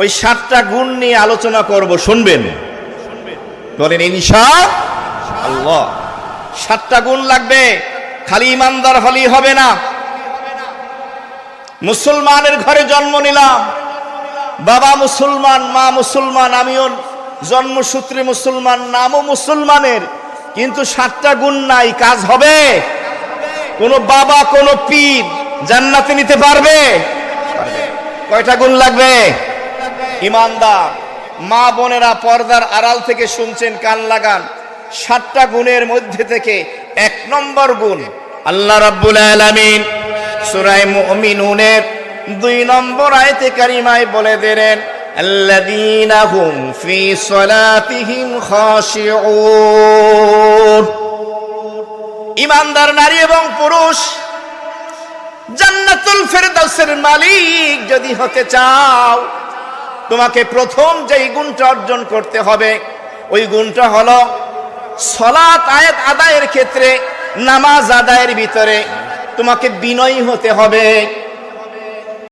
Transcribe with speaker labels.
Speaker 1: ওই সাতটা গুণ নিয়ে আলোচনা করব, শুনবেন। বলেন, ইনশা আল্লাহ। সাতটা গুণ লাগবে, খালি ইমানদার হলেই হবে না। মুসলমানের ঘরে জন্ম নিলাম। বাবা মুসলমান, মা মুসলমান, আমিও জন্মসূত্রে মুসলমান, নামও মুসলমানের। কিন্তু সাতটা গুণ নাই, কাজ হবে। কোন বাবা, কোন পীর জান্নাতে নিতে পারবে? কয়টা গুণ লাগবে? ইমানদার। মা বোনেরা পর্দার আড়াল থেকে শুনছেন কান লাগান। সাতটা গুণের মধ্যে থেকে এক নম্বর গুণ। আল্লাহ রাব্বুল আলামিন সূরা মুমিনুনের দুই নম্বর আয়াতে কারিমায় বলে দিলেন, আল্লাযীনা হুম ফি সলাতিহিম খাশিউন। ইমানদার নারী এবং পুরুষ, জান্নাতুল ফেরদাউসের মালিক যদি হতে চাও তোমাকে প্রথম যেই গুণটা অর্জন করতে হবে, ওই গুণটা হলো সলাত আয়াত আদায়ের ক্ষেত্রে, নামাজ আদায়ের ভিতরে তোমাকে বিনয়ী হতে হবে।